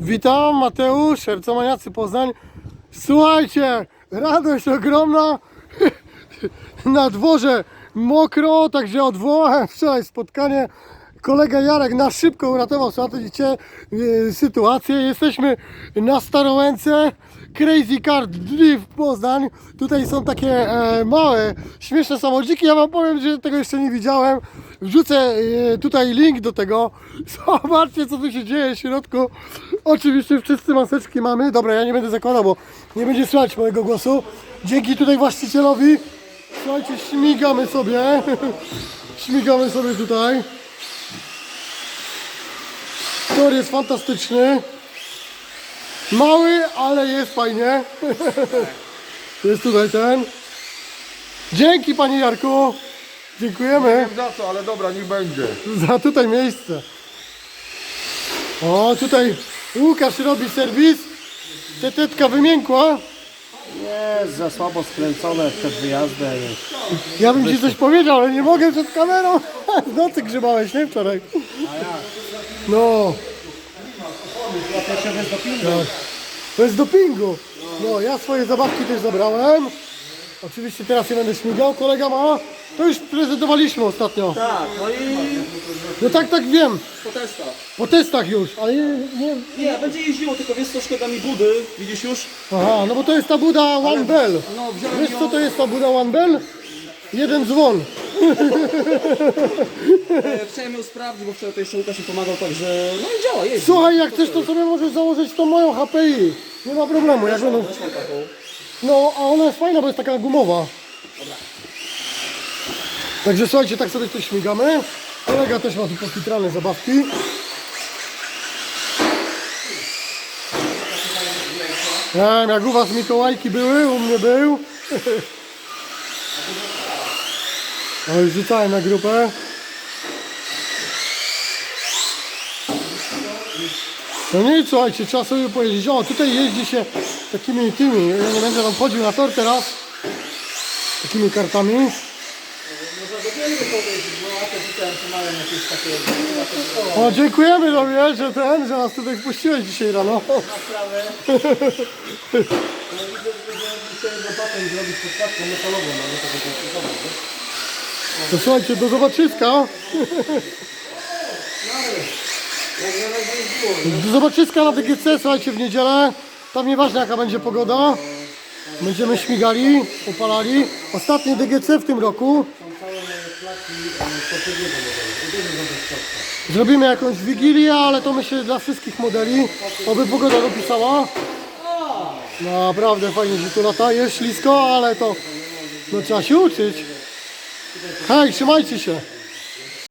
Witam, Mateusz, Hercomaniacy Poznań. Słuchajcie, radość ogromna. Na dworze mokro, także odwołałem wczoraj spotkanie. Kolega Jarek na szybko uratował słuchajcie, yy, sytuację. Jesteśmy na Starołęce. Crazy Car Drift Poznań. Tutaj są takie e, małe, śmieszne samochodziki. Ja Wam powiem, że tego jeszcze nie widziałem. Wrzucę e, tutaj link do tego. Zobaczcie, co tu się dzieje w środku. Oczywiście wszyscy maseczki mamy. Dobra, ja nie będę zakładał, bo nie będzie słychać mojego głosu. Dzięki tutaj właścicielowi. Słuchajcie, śmigamy sobie. śmigamy sobie tutaj. Tor jest fantastyczny. Mały, ale jest fajnie. jest tutaj ten. Dzięki Panie Jarku. Dziękujemy Za co, ale dobra, niech będzie. za tutaj miejsce. O, tutaj Łukasz robi serwis. Tetetka wymiękła. Jest za słabo skręcone przed wyjazdem. Ja bym Ci coś powiedział, ale nie mogę przed kamerą. W nocy grzebałeś, nie wczoraj. No. Tak. To jest dopingu. No, ja swoje zabawki też zabrałem. Oczywiście teraz nie będę śmigał, kolega ma. To już prezentowaliśmy ostatnio. Tak, no i No tak, tak wiem. po testach. Po testach już, ale nie, nie... Nie, będzie jeździło, tylko wiesz co, szkoda mi budy, widzisz już? Aha, no bo to jest ta buda One Bell. No, wziąłem Wiesz ją, co to jest ta buda One Bell? Jeden dzwon. e, chciałem ją sprawdzić, bo wczoraj to jeszcze Łukasz mi pomagał, także no i działa, jeździ. Słuchaj, jak chcesz, to sobie możesz założyć tą moją HPI. Nie ma problemu, jak będą... Taką. No, a ona jest fajna, bo jest taka gumowa. Także słuchajcie, tak sobie tu śmigamy. Kolega też ma tu pokitrane zabawki. Nie wiem, jak u was Mikołajki były, u mnie był. No już rzucałem na grupę. No nic, słuchajcie, trzeba sobie pojeździć. O, tutaj jeździ się takimi tymi. Ja nie będę wam chodził na tor teraz. Takimi kartami. O, dziękujemy Tobie, że ten, że nas tutaj wpuściłeś dzisiaj rano. To słuchajcie, do zobaczyska. Do zobaczyska na DGC, słuchajcie, w niedzielę. Tam nieważne jaka będzie pogoda. Będziemy śmigali, upalali. Ostatnie DGC w tym roku. Zrobimy jakąś wigilię, ale to myślę dla wszystkich modeli. Oby pogoda dopisała. Naprawdę fajnie się tu lata. Jest ślisko, ale to no, trzeba się uczyć. Hej, trzymajcie się.